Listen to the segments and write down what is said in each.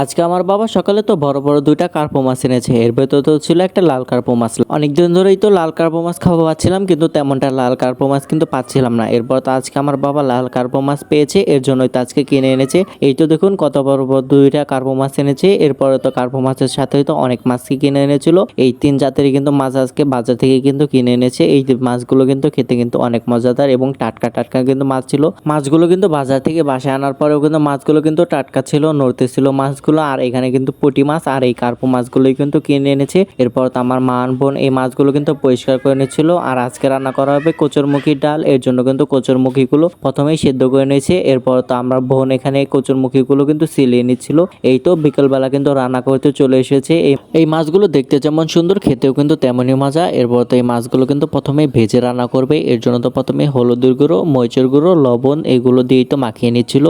আজকে আমার বাবা সকালে তো বড় বড় দুইটা কার্পো মাছ এনেছে। এর ভেতর তো ছিল একটা লাল কার্পো মাছ। অনেকদিন ধরেই তো লাল কার্পো মাছ খাওয়া পাচ্ছিলাম, কিন্তু তেমনটা লাল কার্পো মাছ কিন্তু পাচ্ছিলাম না। এরপর তো আজকে আমার বাবা লাল কার্পো মাছ পেয়েছে, এর জন্যই তো আজকে কিনে এনেছে। এই তো দেখুন কত বড় বড় দুইটা কার্পো মাছ এনেছে। এরপরে তো কার্পো মাছের সাথে তো অনেক মাছকে কিনে এনেছিল। এই তিন জাতেরই কিন্তু মাছ আজকে বাজার থেকে কিন্তু কিনে এনেছে। এই মাছগুলো কিন্তু খেতে কিন্তু অনেক মজাদার এবং টাটকা টাটকা কিন্তু মাছ ছিল। মাছগুলো কিন্তু বাজার থেকে বাসায় আনার পরেও কিন্তু মাছগুলো কিন্তু টাটকা ছিল নড়তেছিল মাছগুলো, আর এখানে কিন্তু পুঁটি মাছ, আর এই কার্পো মাছগুলোই কিন্তু কিনে এনেছে। এরপর তো আমার মা আর বোন এই মাছগুলো কিন্তু পরিষ্কার করে নিচ্ছিল আর আজকে রান্না করা হবে কচুরমুখির ডাল। এর জন্য কিন্তু কচুরমুখিগুলো প্রথমেই সেদ্ধ করে নিয়েছে। এরপর তো আমার বোন এখানে কচুরমুখিগুলো কিন্তু সিলিয়ে নিচ্ছিল এই তো বিকেলবেলা কিন্তু রান্না করতে চলে এসেছে। এই মাছগুলো দেখতে যেমন সুন্দর, খেতেও কিন্তু তেমনই মজা। এরপর তো এই মাছগুলো কিন্তু প্রথমে ভেজে রান্না করবে। এর জন্য তো প্রথমে হলুদের গুঁড়ো, মরিচের গুঁড়ো, লবণ, এগুলো দিয়েই তো মাখিয়ে নিচ্ছিল।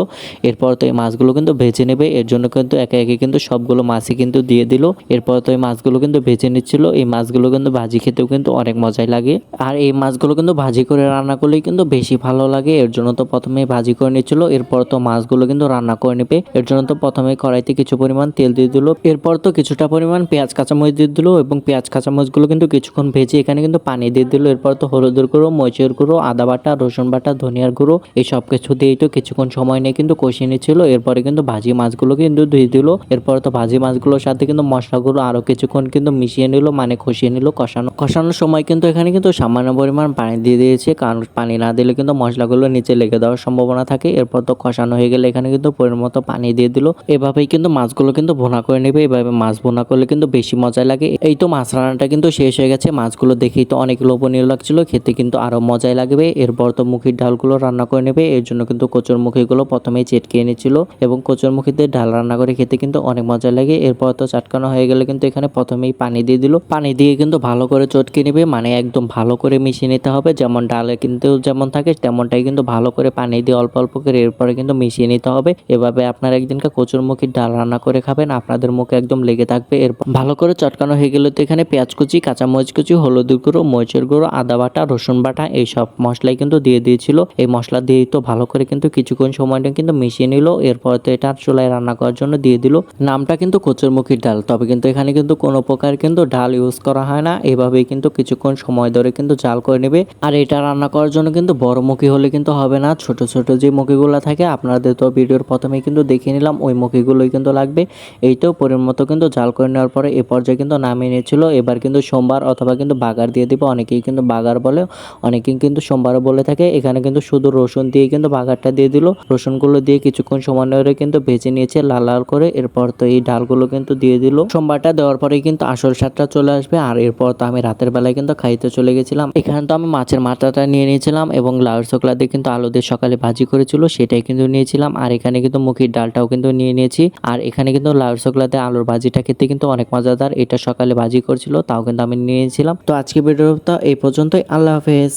এরপর তো এই মাছগুলো কিন্তু ভেজে নেবে। এর জন্য কিন্তু একে একে কিন্তু সবগুলো মাছই কিন্তু দিয়ে দিল। এরপর তো এই মাছগুলো কিন্তু ভেজে নিচ্ছিল। এই মাছগুলো কিন্তু ভাজি খেতেও কিন্তু অনেক মজাই লাগে। আর এই মাছগুলো কিন্তু ভাজি করে রান্না করলেই কিন্তু বেশি ভালো লাগে। এর জন্য তো প্রথমে ভাজি করে নিচ্ছিল। এরপর তো মাছগুলো কিন্তু রান্না করে নেবে। এর জন্য তো প্রথমে কড়াইতে কিছু পরিমাণ তেল দিয়ে দিল। এরপর তো কিছুটা পরিমাণ পেঁয়াজ কাঁচামরিচ দিয়ে দিল এবং পেঁয়াজ কাঁচামরিচগুলো কিন্তু কিছুক্ষণ ভেজে এখানে কিন্তু পানি দিয়ে দিল। এরপর তো হলুদের গুঁড়ো, মরিচের গুঁড়ো, আদা বাটা, রসুন বাটা, ধনিয়ার গুঁড়ো, এই সব কিছু দিয়েই তো কিছুক্ষণ সময় নিয়ে কিন্তু কষিয়ে নিচ্ছিল। এরপরে কিন্তু ভাজি মাছগুলো কিন্তু দিয়ে দিল। এরপর তো ভাজি মাছগুলোর সাথে কিন্তু মশলাগুলো আরও কিছুক্ষণ কিন্তু মিশিয়ে নিল মানে কষিয়ে নিল, কষানো। কষানোর সময় কিন্তু এখানে কিন্তু সামান্য পরিমাণ পানি দিয়ে দিয়েছে, কারণ পানি না দিলে কিন্তু মশলাগুলো নিচে লেগে দেওয়ার সম্ভাবনা থাকে। এরপর তো কষানো হয়ে গেলে এখানে কিন্তু পরিমাণ মতো পানি দিয়ে দিল। এভাবেই কিন্তু মাছগুলো কিন্তু ভোনা করে নেবে। এভাবে মাছ ভোনা করলে কিন্তু বেশি মজা লাগে। এই তো মাছ রান্নাটা কিন্তু শেষ হয়ে গেছে। মাছগুলো দেখেই তো অনেক লোভনীয় লাগছিল। খেতে কিন্তু আরও মজাই লাগবে। এরপর তো মুখির ডালগুলো রান্না করে নেবে। এর জন্য কিন্তু কচুর মুখিগুলো প্রথমেই চেটকে এনেছিল এবং কচুর মুখিতে ডাল রান্না করে খেতে কিন্তু অনেক মজা লাগে। এরপর তো চাটকানো হয়ে গেলে কিন্তু এখানে প্রথমেই পানি দিয়ে দিল। পানি দিয়ে কিন্তু ভালো করে চটকে নেবে মানে একদম ভালো করে মিশিয়ে নিতে হবে। যেমন ডালে কিন্তু যেমন থাকে, তেমনটাই কিন্তু ভালো করে পানি দিয়ে অল্প অল্প করে এরপরে কিন্তু মিশিয়ে নিতে হবে। এভাবে আপনারা একদিনকে কচুর মুখির ডাল রান্না করে খাবেন, আপনাদের মুখে একদম লেগে থাকবে। এরপর ভালো করে চটকানো হয়ে গেলে তো এখানে পেঁয়াজ কুচি, কাঁচামরিচ কুচি, হলুদ গুঁড়ো, মরিচের গুঁড়ো, আদা বাটা, রসুন বাটা এই সব মশলাই কিন্তু দিয়ে দিয়েছিল। এই মশলা দিয়েই তো ভালো করে কিন্তু কিছুক্ষণ সময়টা কিন্তু মিশিয়ে নিল। এরপর তো এটা চুলায় রান্না করার জন্য দিয়ে দিল। নামটা কিন্তু কচুরমুখির ডাল। তবে কিন্তু এখানে কিন্তু কোনো প্রকার কিন্তু ডাল ইউজ করা হয় না। এভাবেই কিন্তু কিছুক্ষণ সময় ধরে কিন্তু জাল করে নেবে। আর এটা রান্না করার জন্য কিন্তু বড় মুখী হলে কিন্তু হবে না। ছোট ছোট যে মুখিগুলো থাকে, আপনাদের তো ভিডিওর প্রথমে কিন্তু দেখিয়ে নিলাম, ওই মুখিগুলোই কিন্তু লাগবে। এই তো মতো কিন্তু জাল করে নেওয়ার পরে এ পর্যায়ে কিন্তু নামিয়ে নিয়েছিল। এবার কিন্তু সোমবার অথবা কিন্তু বাগার দিয়ে দিব। অনেকেই কিন্তু বাগার বলে, অনেকেই কিন্তু সোমবারও বলে থাকে। এখানে কিন্তু শুধু রসুন দিয়ে কিন্তু বাগারটা দিয়ে দিল। রসুনগুলো দিয়ে কিছুক্ষণ সময় ধরে কিন্তু ভেজে নিয়েছে। লাল লাল করে এরপর তো এই ডালগুলো কিন্তু দিয়ে দিল। সোমবারটা দেওয়ার পরেই কিন্তু আসল স্বাদটা চলে আসবে। আর এরপর তো আমি রাতের বেলায় কিন্তু খাইতে চলে গেছিলাম। এখানে তো আমি মাছের মাথাটা নিয়ে নিয়েছিলাম এবং লাউর চোকলা দিয়ে কিন্তু আলু দিয়ে সকালে ভাজি করেছিল, সেটাই কিন্তু নিয়েছিলাম। আর এখানে কিন্তু মুখির ডালটাও কিন্তু নিয়ে নিয়েছি। আর এখানে কিন্তু লাউর চোকলাতে আলুর ভাজিটা খেতে কিন্তু অনেক মজাদার। এটা সকালে ভাজি করছিল, তাও কিন্তু আমি নিয়েছিলাম। তো আজকে ভিডিওটা এই পর্যন্তই। আল্লাহ হাফেজ।